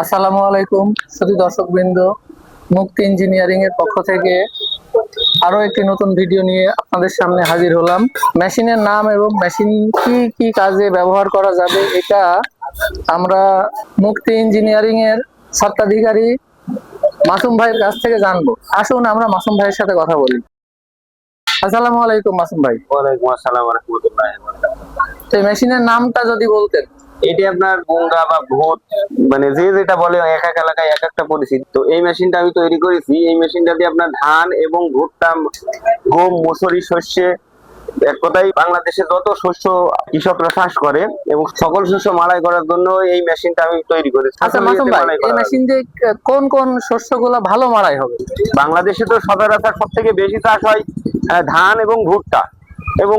আসসালামু আলাইকুম শুধু দর্শক বৃন্দ মুক্তি ইঞ্জিনিয়ারিং এর পক্ষ থেকে আরও একটি নতুন ভিডিও নিয়ে আপনাদের সামনে হাজির হলাম। মেশিনের নাম এবং মেশিন কি কি কাজে ব্যবহার করা যাবে এটা আমরা মুক্তি ইঞ্জিনিয়ারিং এর স্বত্বাধিকারী মাসুম ভাইয়ের কাছ থেকে জানব। আসুন আমরা মাসুম ভাইয়ের সাথে কথা বলি। আসসালামু আলাইকুম মাসুম ভাই। ওয়ালাইকুম আসসালাম ওয়া রাহমাতুল্লাহি ওয়া বারাকাতুহু। তো এই মেশিনের নামটা যদি বলতেন। এটি আপনার গঙ্গা বা ভূত মানে যে যেটা বলে এক এক এলাকায় এক একটা পরিচিত। তো এই মেশিনটা আমি তৈরি করেছি। এই মেশিনটা দিয়ে আপনার ধান এবং ভুট্টা গম মসুরি শস্যে এক কথায় বাংলাদেশে যত শস্য কৃষকরা চাষ করে এবং সকল শস্য মাড়াই করার জন্য এই মেশিনটা আমি তৈরি করেছি। আচ্ছা মাসুম ভাই এই মেশিন দিয়ে কোন কোন শস্যগুলো ভালো মারাই হবে? বাংলাদেশে তো সচরাচর সব থেকে বেশি চাষ হয় ধান এবং ভুট্টা। এবং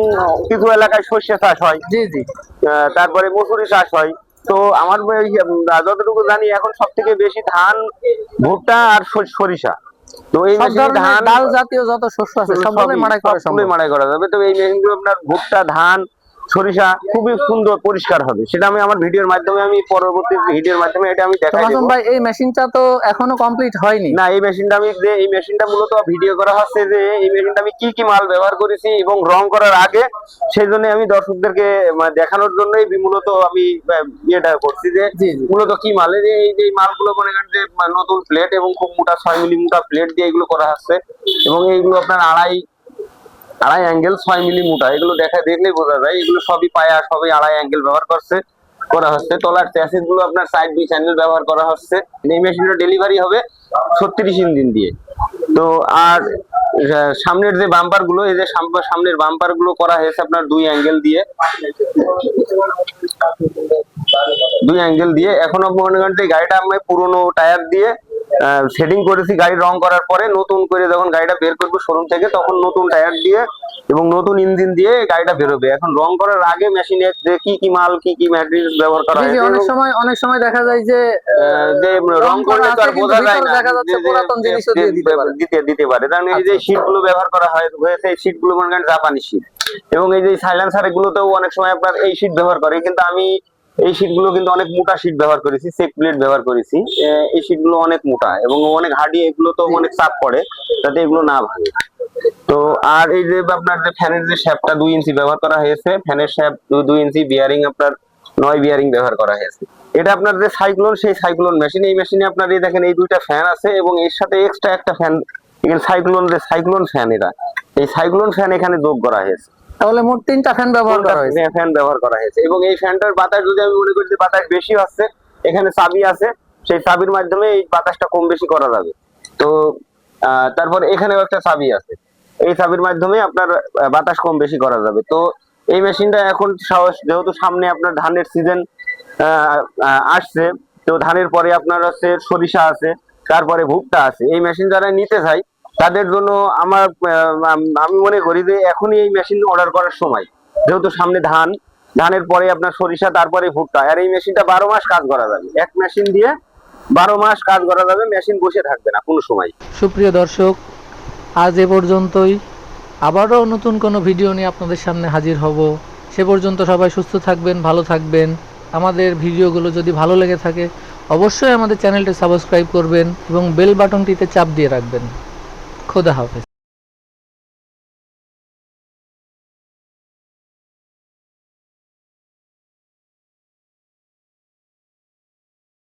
কিছু এলাকায় সর্ষে চাষ হয়। জি জি। তারপরে মসুরি চাষ হয়। তো আমার যতটুকু জানি এখন সব থেকে বেশি ধান ভুট্টা আর সরিষা। তো এই ধান ডাল জাতীয় যত শস্য আছে সবগুলোই মারাই করা সম্ভব। মাড়াই করা যাবে। তো এই মেশিনগুলো আপনার ভুট্টা ধান সরিষা খুবই সুন্দর পরিষ্কার হবে। সেটা আমি আমার ভিডিওর মাধ্যমে আমি পরবর্তী ভিডিওর মাধ্যমে এটা আমি দেখাই দেবো। ভাই এই মেশিনটা তো এখনও কমপ্লিট হয়নি। না এই মেশিনটা আমি যে এই মেশিনটা মূলত ভিডিও করা হচ্ছে যে এই মেশিনটা আমি কি কি মাল ব্যবহার করেছি এবং রং করার আগে সেই জন্য আমি দর্শকদেরকে দেখানোর জন্যই মূলত আমি ইয়েটা করছি যে মূলত কি মাল এই যে এই যে মালগুলো মনে করেন যে নতুন প্লেট এবং খুব মোটা ছয় মিলি মোটা প্লেট দিয়ে এগুলো করা হচ্ছে। এবং এইগুলো আপনার আড়াই আড়াই অ্যাঙ্গেল ছয় মিলি মোটা এগুলো দেখা দেখলেই বোঝা যায়। এগুলো সবই পায়া, সবই আড়াই অ্যাঙ্গেল ব্যবহার করছে, করা হচ্ছে। তলার চ্যাসিসগুলো আপনার সাইড দুই চ্যানেল ব্যবহার করা হচ্ছে। এই মেশিনটা ডেলিভারি হবে ছত্রিশ ইঞ্জিন দিয়ে। তো আর সামনের যে বাম্পারগুলো এই যে সামনের বাম্পারগুলো করা হয়েছে আপনার দুই অ্যাঙ্গেল দিয়ে। দুই অ্যাঙ্গেল দিয়ে। এখনও মনে করেন গাড়িটা আমি পুরোনো টায়ার দিয়ে সেটিং করেছি গাড়ি রং করার পরে নতুন করে যখন গাড়িটা বের করব শোরুম থেকে তখন নতুন টায়ার দিয়ে এবং নতুন ইঞ্জিন দিয়ে গাড়িটা বেরোবে। এখন রং করার আগে মেশিনে যে কি কি মাল কি কি ম্যাটেরিয়াল ব্যবহার করা জি, অনেক সময় অনেক সময় দেখা যায় যে যে রং করলে তো আর বোঝা যায় না। দেখা যাচ্ছে পুরাতন জিনিসও দিয়ে দিতে পারে। দিতে দিতে পারে। কারণ এই যে আচ্ছা। শীটগুলো ব্যবহার করা হয় হয়েছে এই শীটগুলো মনে করেন জাপানি শীট এবং এই যে সাইলেন্সার গুলোতেও অনেক সময় আপনার এই শীট ব্যবহার করে। কিন্তু আমি এই শীটগুলো কিন্তু অনেক মোটা শীট ব্যবহার করেছি চেক প্লেট ব্যবহার করেছি। এই শীটগুলো অনেক মোটা এবং অনেক হার্ডি এগুলো তো অনেক চাপ পড়ে যাতে এগুলো না ভাঙে। তো আর এই যে আপনার যে ফ্যানের যে শ্যাপটা দুই ইঞ্চি ব্যবহার করা হয়েছে, ফ্যানের শ্যাপ দুই ইঞ্চি বিয়ারিং আপনার নয় বিয়ারিং ব্যবহার করা হয়েছে। এটা আপনার যে সাইক্লোন সেই সাইক্লোন মেশিন এই মেশিনে আপনার এই দেখেন এই দুইটা ফ্যান আছে এবং এর সাথে এক্সট্রা একটা ফ্যান এখানে সাইক্লোন যে সাইক্লোন ফ্যান এটা এই সাইক্লোন ফ্যান এখানে যোগ করা হয়েছে। তাহলে মোট তিনটা ফ্যান ব্যবহার করা হয়েছে। ফ্যান ব্যবহার করা হয়েছে। এবং এই ফ্যানটার বাতাস যদি আমি মনে করি যে বাতাস বেশি হচ্ছে এখানে চাবি আছে সেই চাবির মাধ্যমে এই বাতাসটা কম বেশি করা যাবে। তো তারপর এখানেও একটা চাবি আছে। এই চাবির মাধ্যমে আপনার বাতাস কম বেশি করা যাবে। তো এই মেশিনটা এখন সাহস যেহেতু সামনে আপনার ধানের সিজন আসছে তো ধানের পরে আপনার হচ্ছে সরিষা আছে তারপরে ভুট্টা আছে। এই মেশিন যারা নিতে চায় তাদের জন্য আমার আমি মনে করি যে এখনই এই মেশিন অর্ডার করার সময়। যেহেতু সামনে ধান, ধানের পরে আপনার সরিষা, তারপরে ভুট্টা। আর এই মেশিনটা বারো মাস কাজ করা যাবে। এক মেশিন দিয়ে বারো মাস কাজ করা যাবে মেশিন বসে থাকবে না কোনো সময়। সুপ্রিয় দর্শক, আজ এ পর্যন্তই। আবারও নতুন কোনো ভিডিও নিয়ে আপনাদের সামনে হাজির হব। সে পর্যন্ত সবাই সুস্থ থাকবেন, ভালো থাকবেন। আমাদের ভিডিওগুলো যদি ভালো লেগে থাকে, অবশ্যই আমাদের চ্যানেলটি সাবস্ক্রাইব করবেন এবং বেল বাটনটিতে চাপ দিয়ে রাখবেন। খোদা হাফেজ।